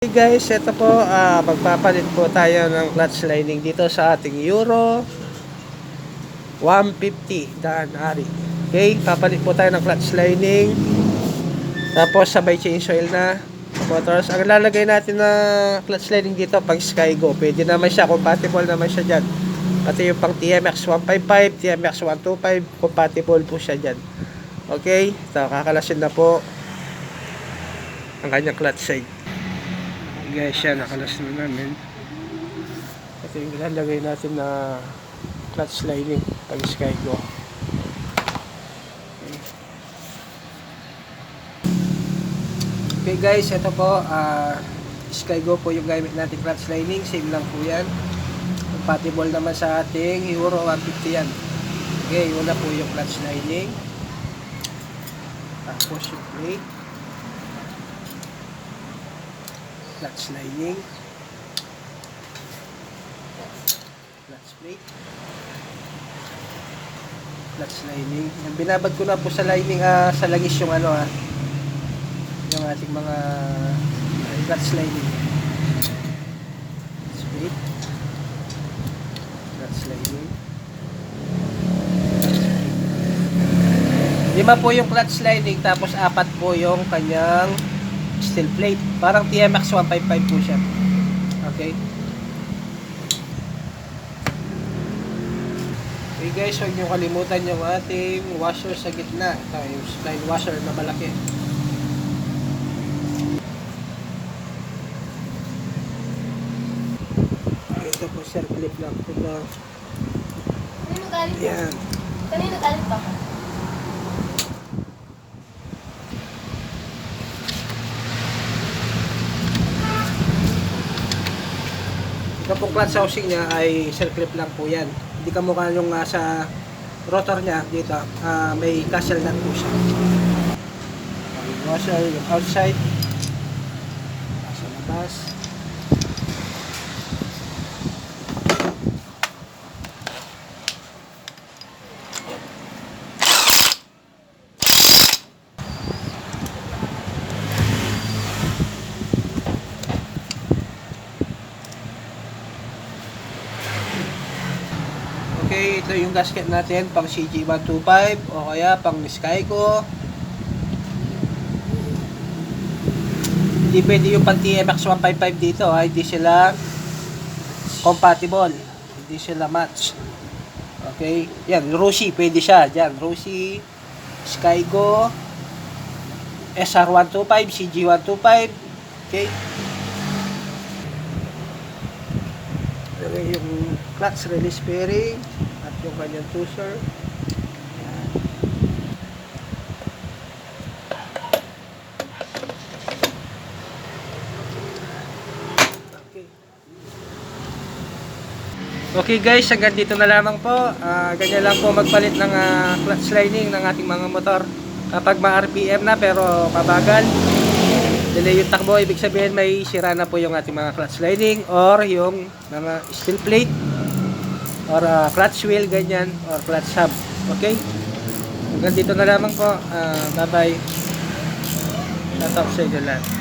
Hey guys, ito po, ah, magpapalit po tayo ng clutch lining dito sa ating Euro 150 daan ari. Okay, papalit po tayo ng clutch lining. Tapos sabay change oil na motors. Ang lalagay natin na clutch lining dito pang Skygo. Pwede naman siya, compatible naman siya dyan. Pati yung pang TMX 155, TMX 125, compatible po siya dyan. Okay, so kakalasin na po ang kanyang clutch side guys siya nakalas na namin. Ito yung ilalagay natin na clutch lining pag Skygo okay guys ito po ah Skygo po yung gamit natin clutch lining. Same lang po yan. Compatible naman sa ating Euro 150 yan. Okay una po yung clutch lining. Tapos yung brake clutch lining. Clutch plate. Clutch lining. Yan, binabad ko na po sa lining ah, sa langis yung ano ah yung ating mga clutch lining. Clutch plate. Clutch lining. Lima po yung clutch lining tapos apat po yung kanyang steel plate. Parang TMX 155 po siya. Okay. Okay guys, huwag niyo kalimutan yung ating washer sa gitna. Ito, yung slide washer na malaki. Ito po sir, clip lang. Ito. Kanino galit to? Yan. Kanino galit to? Ito pong clutch housing niya ay self-clip lang po yan. Hindi ka mukha yung ah, sa rotor niya dito, ah, may castle nut po siya. Yung washer, yung outside, nasa labas. Okay, ito yung gasket natin pang CG125 o kaya pang Skyco. Hindi pwede yung pang TMX 155 dito, ha? hindi sila compatible. Hindi sila match. Okay, yan, Roshi, pwede siya. Diyan, Roshi, Skygo, SR125, CG125. Okay. Lagay yung clutch release bearing yung kanyang tusher. Yan. Okay. Okay guys, hanggang dito na lamang po. Ah, ganyan lang po magpalit ng ah, clutch lining ng ating mga motor. Kapag ma-RPM na pero mabagal, delay yung takbo, ibig sabihin may sira na po yung ating mga clutch lining or yung mga steel plate or uh, clutch wheel, ganyan, or clutch hub. Okay? Hanggang dito na lamang po. Ah, bye-bye. Shout out sa inyo lahat.